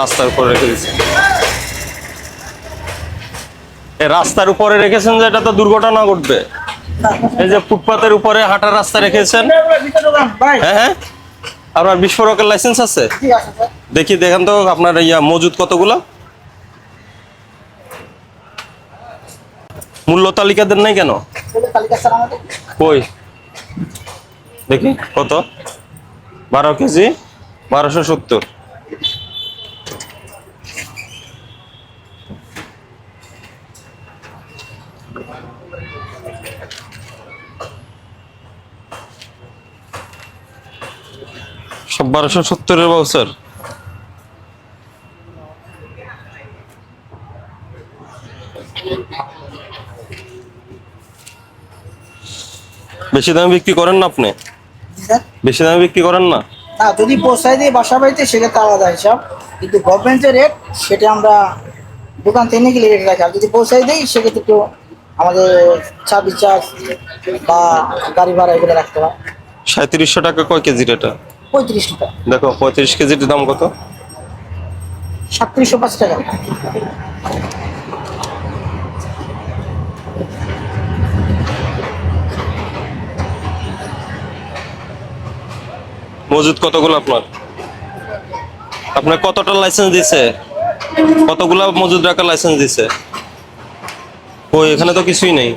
রাস্তার উপরে রেখে দিচ্ছেন রাস্তার উপরে রেখেছেন যে এটা তো দুর্ঘটনা ঘটবে। এই যে ফুটপাতের উপরে হাঁটার রাস্তা রেখেছেন। হ্যাঁ হ্যাঁ। আপনার বিস্ফোরকের লাইসেন্স আছে? দেখি দেখেন তো আপনার ইয়া মজুদ কতগুলো? মূল্য তালিকা দেন নাই কেন? কই? দেখি কত? বারো কেজি বারোশো সত্তর। সব বারোশো সত্তরের বাউচার বেশি দামে বিক্রি করেন না আপনি? বেশি দামে বিক্রি করেন না? না যদি পোষায় দিয়ে বাসা বাড়িতে সেক্ষেত্রে আলাদা হিসাব। কিন্তু গভর্নমেন্টের রেট সেটা আমরা দোকান থেকে নিয়ে গেলে রেট রাখি। আর যদি পৌঁছাই দিই সেক্ষেত্রে একটু আমাদের চাবি চার্জ বা গাড়ি ভাড়া এগুলো রাখতে হয়। সাঁত্রিশশো টাকা কয় কেজির এটা পঁয়ত্রিশ টাকা দেখো পঁয়ত্রিশ কেজির দাম কত? সাতত্রিশশো পাঁচ টাকা। মজুদ কতগুলো আপনার? আপনার কতটা লাইসেন্স দিছে? কতগুলা মজুদ রাখার লাইসেন্স দিছে? ওই, এখানে তো কিছুই নেই।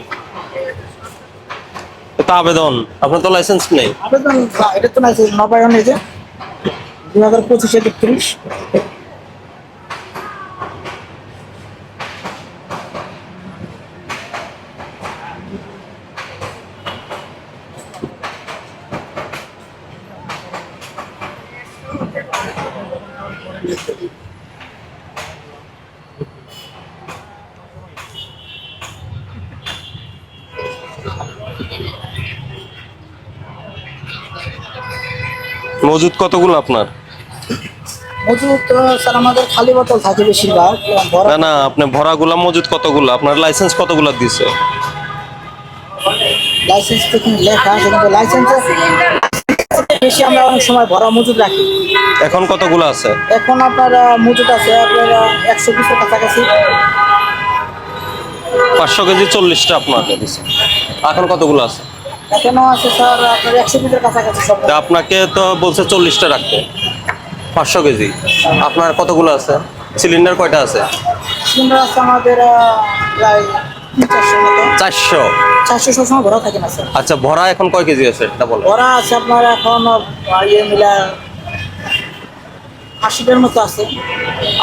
এটা আবেদন। আপনার তো লাইসেন্স নেই। আবেদন এটা তো না নবায়ন এই যে, দুই হাজার পঁচিশে একত্রিশ মজুদ কতগুলো আপনার? মজুদ স্যার আমাদের খালি বোতল থাকে বেশিরভাগ। না না আপনি ভরাগুলা মজুদ কতগুলো? আপনার লাইসেন্স কতগুলো দিছে? লাইসেন্স তো কিন্তু লেখা কিন্তু লাইসেন্সে বেশি আমরা অনেক সময় ভরা মজুদ রাখি। এখন কতগুলো আছে? এখন আপনার মজুদ আছে আপনার একশো পিসের কাছাকাছি। পাঁচশো কেজি চল্লিশটা আপনার। দিছে এখন কতগুলো আছে? এখনও আছে স্যার? আপনার একশো পিসের কাছাকাছি সব। তা আপনাকে তো বলছে চল্লিশটা রাখতে। পাঁচশো কেজি। আপনার কতগুলো আছে? সিলিন্ডার কয়টা আছে? সিলিন্ডার আছে আমাদের প্রায় চারশো? চারশো চারশো সবসময় ভরা থাকে না স্যার। আচ্ছা ভরা এখন কয় কেজি আছে? এটা বলো। ভরা আছে আপনার এখন ইয়ে মিলা আশিটার মতো আছে।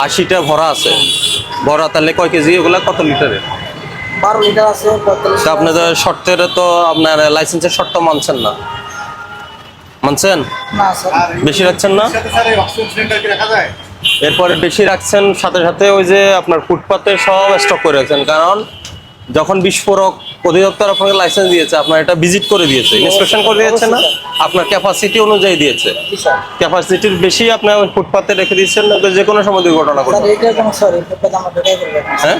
আশিটা ভরা আছে। ভরা তাহলে কয় কেজি? এগুলা কত লিটারের? বারো লিটার আছে পঁয়তাল্লিশ তা আপনাদের শর্তের তো আপনার লাইসেন্সের শর্ত মানছেন না। মানছেন? না স্যার বেশি রাখছেন না? স্যার এই অক্সিজেন সিলিন্ডার কি রাখা যায়? এরপরে বেশি রাখছেন সাথে সাথে ওই যে আপনার ফুটপাতে সব স্টক করে রাখছেন। কারণ যখন বিস্ফোরক অধিদপ্তর আপনাকে লাইসেন্স দিয়েছে আপনার এটা ভিজিট করে দিয়েছে ইন্সপেকশন করে দিয়েছে না? আপনার ক্যাপাসিটি অনুযায়ী দিয়েছে। ক্যাপাসিটির বেশি আপনি ওই ফুটপাতে রেখে দিয়েছেন যে কোনো সময় দুর্ঘটনা এখন। হ্যাঁ?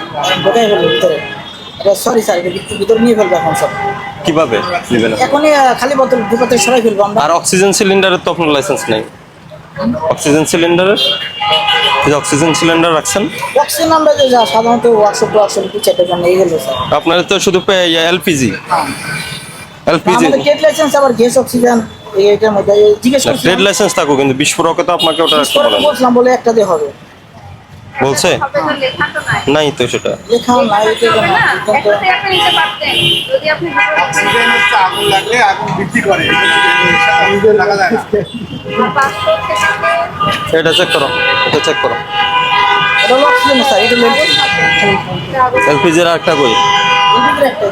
সরি স্যার ভিতরে- নিয়ে ফেলব এখন স্যার কীভাবে দিবেন এখনই আহ, খালি বোতল ঢুকাতে সরাই ফেলব আমরা। আর অক্সিজেন সিলিন্ডারের তো আপনার লাইসেন্স নেই। অক্সিজেন সিলিন্ডারের যে অক্সিজেন সিলিন্ডার রাখছেন? অক্সিজেন আমরা যে সাধারণত ওয়ার্কশপ ওয়ার্কশপ দু চারটে জন্য এই স্যার আপনার তো শুধু এলপিজি এলপিজি ট্রেড লাইসেন্স আবার গ্যাস অক্সিজেন এইটার মধ্যে জিজ্ঞেস করছি ট্রেড লাইসেন্স থাকুক কিন্তু বিস্ফোরকে তো আপনাকে ওটা রাখতে বলেন। বলে একটা দিয়ে হবে। বলছে? নাই। তো সেটা। এটা চেক করো। এটা চেক করো এলপিজির আর একটা ভিতরে একটা।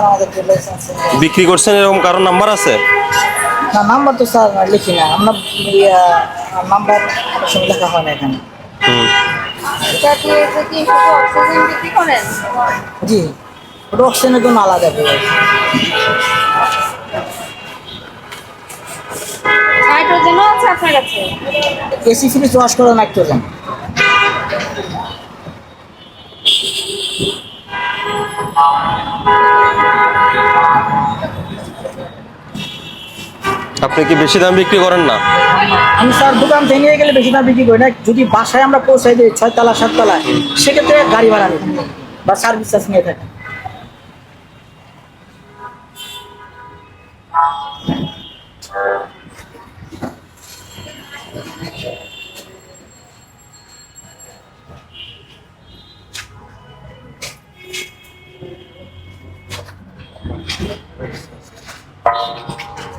স্যার আমাদের লাইসেন্স বিক্রি করছেন এরকম কারও নাম্বার আছে? না নাম্বার তো স্যার লিখি না। আমরা নাম্বার লেখা হয় না এখানে। এটা দিয়ে শুধু অক্সিজেন বিক্রি করেন? জি ওটা অক্সিজেনের জন্য আলাদা করে। নাইট্রোজেনও আছে আপনার কাছে? এসি ফ্রিজ ওয়াশ করে নাইট্রোজেন আপনি কি বেশি দাম বিক্রি করেন না? আমি স্যার, দোকান নিয়ে গেলে বেশি দাম বিক্রি করি না। যদি বাসায় আমরা পৌঁছাই দিই, ছয় ছয়তলা সাততলায় সেক্ষেত্রে গাড়ি ভাড়া নিই বা সার্ভিস চার্জ নিয়ে থাকি।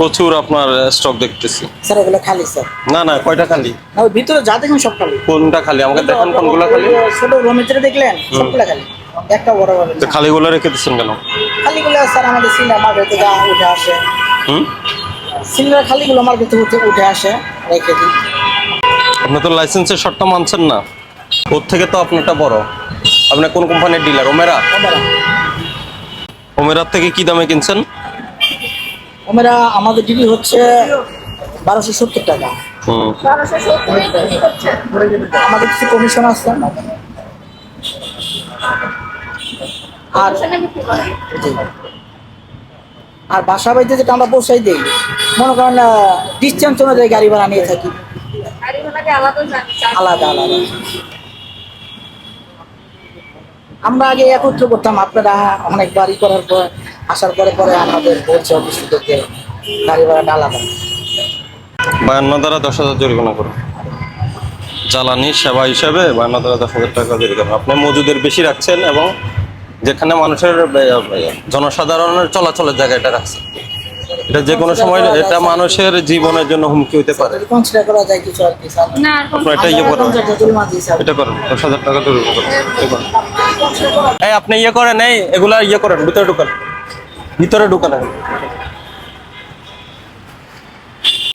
প্রচুর আপনার স্টক দেখতেছি। স্যার এগুলো খালি স্যার। না না কয়টা খালি? না ওই ভিতরে যা দেখুন সব খালি। কোনটা খালি? আমাকে দেখান কোনগুলো খালি। ছোট রমিত্রে দেখলেন সবগুলো খালি। একটা বড় বড় তো খালিগুলো রেখে দিচ্ছেন কেন? খালিগুলো স্যার আমাদের সিলিন্ডার মার্কেট থেকে উঠে আসে। হুম? সিলিন্ডার খালিগুলো মার্কেট উঠে উঠে আসে রেখে দিই। আপনি তো লাইসেন্সের শর্তটা মানছেন না। ওর থেকে তো আপনারটা বড়। আপনি কোন কোম্পানির ডিলার ওমেরা? ওমেরা। ওমেরার থেকে কি দামে কিনছেন? ওমেরা আমাদের ডিগ্রি হচ্ছে বারোশো সত্তর টাকা। আমাদের কিছু কমিশন আছে। আর। আর বাসা বাড়িতে যেটা আমরা বসাই দিই মনে করেন ডিস্টেন্স অনুযায়ী গাড়ি ভাড়া নিয়ে থাকি। আলাদা আলাদা আলাদা। আমরা আগে একত্র করতাম আপনারা অনেকবার ই করার পর। আসার পরে পরে আমাদের বলছে অফিস থেকে গাড়ি ভাড়াটা আলাদা বায়ান্ন দ্বারা দশ হাজার জরিমানা করুন। জ্বালানি সেবা হিসাবে বায়ান্ন দ্বারা দশ হাজার টাকা জরিমানা। আপনি মজুদের বেশি রাখছেন এবং যেখানে মানুষের জনসাধারণের চলাচলের জায়গা এটা রাখছেন। এটা যে কোনো সময় এটা মানুষের জীবনের জন্য হুমকি হতে পারে। এটা ইয়ে করেন। এটা করেন দশ হাজার টাকা জরিমানা এই করেন। এই আপনি ইয়ে করেন এই এগুলা ইয়ে করেন ভিতরে ঢুকান। ভিতরে ঢুকান